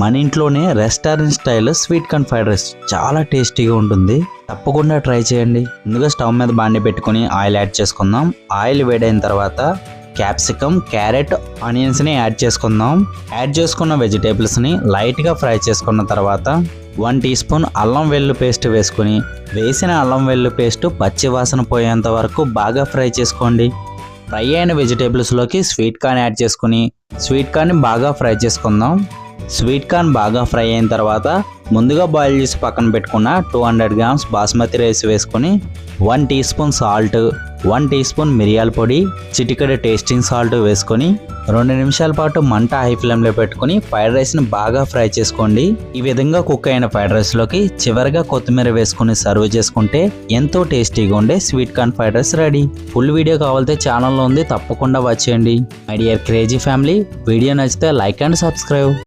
మన ఇంట్లోనే restaurant style sweet corn fried rice చాలా టేస్టీగా ఉంటుంది. తప్పకుండా ట్రై చేయండి. ముందుగా స్టవ్ మీద బాండి పెట్టుకొని ఆయిల్ యాడ్ చేసుకుందాం. ఆయిల్ వేడైన తర్వాత క్యాప్సికమ్ క్యారెట్ ఆనియన్స్ని యాడ్ చేసుకుందాం. యాడ్ చేసుకున్న వెజిటేబుల్స్ని లైట్గా ఫ్రై చేసుకున్న తర్వాత వన్ టీ స్పూన్ అల్లం వెల్లు పేస్ట్ వేసుకుని వేసిన అల్లం వెల్లు పేస్ట్ పచ్చి వాసన పోయేంత వరకు బాగా ఫ్రై చేసుకోండి. ఫ్రై అయిన వెజిటేబుల్స్లోకి స్వీట్ కార్న్ యాడ్ చేసుకుని స్వీట్ కార్న్ బాగా ఫ్రై చేసుకుందాం. స్వీట్ కార్న్ బాగా ఫ్రై అయిన తర్వాత ముందుగా బాయిల్ చేసి పక్కన పెట్టుకున్న two hundred grams basmati rice వేసుకొని one teaspoon salt one teaspoon మిరియాల పొడి చిటికెడు టేస్టింగ్ సాల్ట్ వేసుకొని రెండు నిమిషాల పాటు మంట హై ఫ్లేమ్లో పెట్టుకొని ఫ్రైడ్ రైస్ని బాగా ఫ్రై చేసుకోండి. ఈ విధంగా కుక్ అయిన ఫ్రైడ్ రైస్లోకి చివరిగా కొత్తిమీర వేసుకొని సర్వ్ చేసుకుంటే ఎంతో టేస్టీగా ఉండే sweet corn fried rice ready. Full video కావాలంటే ఛానల్లో ఉంది తప్పకుండా వచ్చేయండి my dear crazy family video నచ్చితే లైక్ అండ్ సబ్స్క్రైబ్